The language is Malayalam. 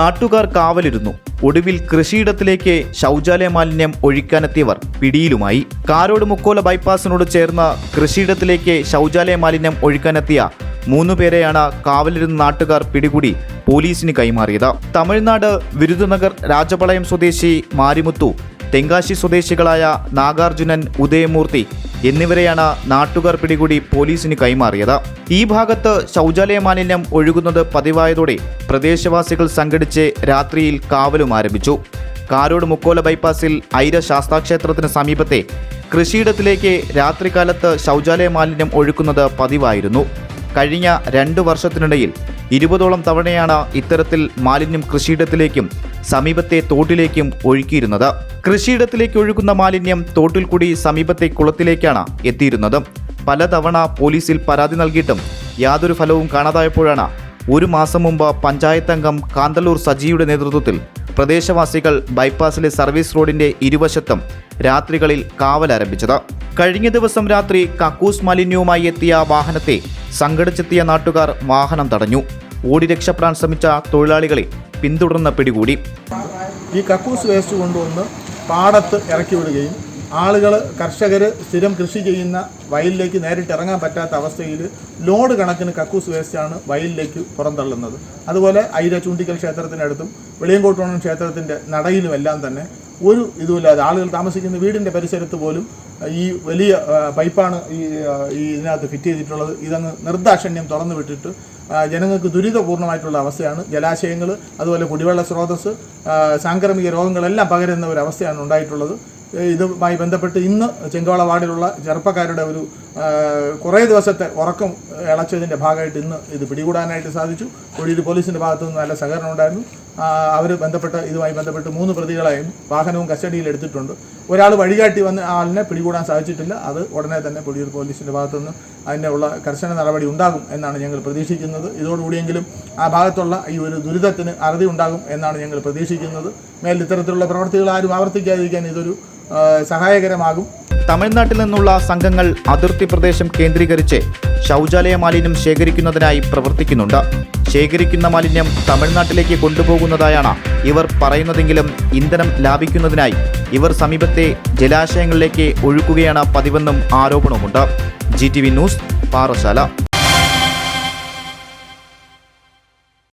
നാട്ടുകാർ കാവലിരുന്നു. ഒടുവിൽ കൃഷിയിടത്തിലേക്ക് ശൗചാലയ മാലിന്യം ഒഴിക്കാനെത്തിയവർ പിടിയിലുമായി. കാരോട് മുക്കോല ബൈപ്പാസിനോട് ചേർന്ന കൃഷിയിടത്തിലേക്ക് ശൗചാലയ മാലിന്യം ഒഴിക്കാനെത്തിയ മൂന്നു പേരെയാണ് കാവലിരുന്ന നാട്ടുകാർ പിടികൂടി പോലീസിന് കൈമാറിയത്. തമിഴ്നാട് വിരുദനഗർ രാജപളയം സ്വദേശി മാരിമുത്തു തെങ്കാശി സ്വദേശികളായ നാഗാർജുനൻ ഉദയമൂർത്തി എന്നിവരെയാണ് നാട്ടുകാർ പിടികൂടി പോലീസിന് കൈമാറിയത്. ഈ ഭാഗത്ത് ശൗചാലയ മാലിന്യം ഒഴുകുന്നത് പതിവായതോടെ പ്രദേശവാസികൾ സംഘടിച്ച് രാത്രിയിൽ കാവലും ആരംഭിച്ചു. കാരോട് മുക്കോല ബൈപ്പാസിൽ ഐര ശാസ്താക്ഷേത്രത്തിന് സമീപത്തെ കൃഷിയിടത്തിലേക്ക് രാത്രികാലത്ത് ശൗചാലയ മാലിന്യം ഒഴുക്കുന്നത് പതിവായിരുന്നു. കഴിഞ്ഞ രണ്ട് വർഷത്തിനിടയിൽ ഇരുപതോളം തവണയാണ് ഇത്തരത്തിൽ മാലിന്യം കൃഷിയിടത്തിലേക്കും സമീപത്തെ തോട്ടിലേക്കും ഒഴുക്കിയിരുന്നത്. കൃഷിയിടത്തിലേക്ക് ഒഴുകുന്ന മാലിന്യം തോട്ടിൽ കൂടി സമീപത്തെ കുളത്തിലേക്കാണ് എത്തിയിരുന്നത്. പലതവണ പോലീസിൽ പരാതി നൽകിയിട്ടും യാതൊരു ഫലവും കാണാതായപ്പോഴാണ് ഒരു മാസം മുമ്പ് പഞ്ചായത്ത് അംഗം കാന്തല്ലൂർ സജിയുടെ നേതൃത്വത്തിൽ പ്രദേശവാസികൾ ബൈപ്പാസിലെ സർവീസ് റോഡിന്റെ ഇരുവശത്തും രാത്രികളിൽ കാവലാരംഭിച്ചത് കഴിഞ്ഞ ദിവസം രാത്രി കക്കൂസ് മാലിന്യവുമായി എത്തിയ വാഹനത്തെ സംഘടിച്ചെത്തിയ നാട്ടുകാർ വാഹനം തടഞ്ഞു. ഓടി രക്ഷപ്പെടാൻ ശ്രമിച്ച തൊഴിലാളികളെ പിന്തുടർന്ന് പിടികൂടി. ഈ കക്കൂസ് വേസ്റ്റ് കൊണ്ടുവന്ന് പാടത്ത് ഇറക്കി വിടുകയും ആളുകൾ കർഷകർ സ്ഥിരം കൃഷി ചെയ്യുന്ന വയലിലേക്ക് നേരിട്ട് ഇറങ്ങാൻ പറ്റാത്ത അവസ്ഥയിൽ ലോഡ് കണക്കിന് കക്കൂസ് വേസ്റ്റാണ് വയലിലേക്ക് പുറന്തള്ളുന്നത്. അതുപോലെ ഐര ചൂണ്ടിക്കൽ ക്ഷേത്രത്തിനടുത്തും വെളിയങ്കോട്ടോണം ക്ഷേത്രത്തിന്റെ നടയിലുമെല്ലാം തന്നെ ഒരു ഇതുമില്ലാതെ ആളുകൾ താമസിക്കുന്ന വീടിന്റെ പരിസരത്ത് പോലും ഈ വലിയ പൈപ്പാണ് ഈ ഇതിനകത്ത് ഫിറ്റ് ചെയ്തിട്ടുള്ളത്. ഇതങ്ങ് നിർദ്ദാക്ഷണ്യം തുറന്നു വിട്ടിട്ട് ജനങ്ങൾക്ക് ദുരിതപൂർണമായിട്ടുള്ള അവസ്ഥയാണ്. ജലാശയങ്ങൾ അതുപോലെ കുടിവെള്ള സ്രോതസ് സാംക്രമിക രോഗങ്ങളെല്ലാം പകരുന്ന ഒരു അവസ്ഥയാണ് ഉണ്ടായിട്ടുള്ളത്. ഇതുമായി ബന്ധപ്പെട്ട് ഇന്ന് ചെങ്കോള വാർഡിലുള്ള ചെറുപ്പക്കാരുടെ ഒരു കുറേ ദിവസത്തെ ഉറക്കം ഇളച്ചതിന്റെ ഭാഗമായിട്ട് ഇന്ന് ഇത് പിടികൂടാനായിട്ട് സാധിച്ചു. കോഴിയിൽ പോലീസിന്റെ ഭാഗത്തുനിന്ന് നല്ല സഹകരണം ഉണ്ടായിരുന്നു. അവർ ബന്ധപ്പെട്ട ഇതുമായി ബന്ധപ്പെട്ട് മൂന്ന് പ്രതികളെയും വാഹനവും കസ്റ്റഡിയിൽ എടുത്തിട്ടുണ്ട്. ഒരാൾ വഴികാട്ടി വന്ന ആളിനെ പിടികൂടാൻ സാധിച്ചിട്ടില്ല. അത് ഉടനെ തന്നെ പൊടിയൂർ പോലീസിന്റെ ഭാഗത്തുനിന്ന് അതിന്റെ ഉള്ള കർശന നടപടി ഉണ്ടാകും എന്നാണ് ഞങ്ങൾ പ്രതീക്ഷിക്കുന്നത്. ഇതോടുകൂടിയെങ്കിലും ആ ഭാഗത്തുള്ള ഈ ഒരു ദുരിതത്തിന് അറുതി ഉണ്ടാകും എന്നാണ് ഞങ്ങൾ പ്രതീക്ഷിക്കുന്നത്. മേൽ ഇത്തരത്തിലുള്ള പ്രവർത്തികൾ ആരും ആവർത്തിക്കാതിരിക്കാൻ ഇതൊരു സഹായകരമാകും. തമിഴ്നാട്ടിൽ നിന്നുള്ള സംഘങ്ങൾ അതിർത്തി പ്രദേശം കേന്ദ്രീകരിച്ച് ശൗചാലയ മാലിന്യം ശേഖരിക്കുന്നതിനായി പ്രവർത്തിക്കുന്നുണ്ട്. ശേഖരിക്കുന്ന മാലിന്യം തമിഴ്നാട്ടിലേക്ക് കൊണ്ടുപോകുന്നതായാണ് ഇവർ പറയുന്നതെങ്കിലും ഇന്ധനം ലാഭിക്കുന്നതിനായി ഇവർ സമീപത്തെ ജലാശയങ്ങളിലേക്ക് ഒഴുക്കുകയാണ് പതിവെന്നും ആരോപണവുമുണ്ട്. G T V news Parassala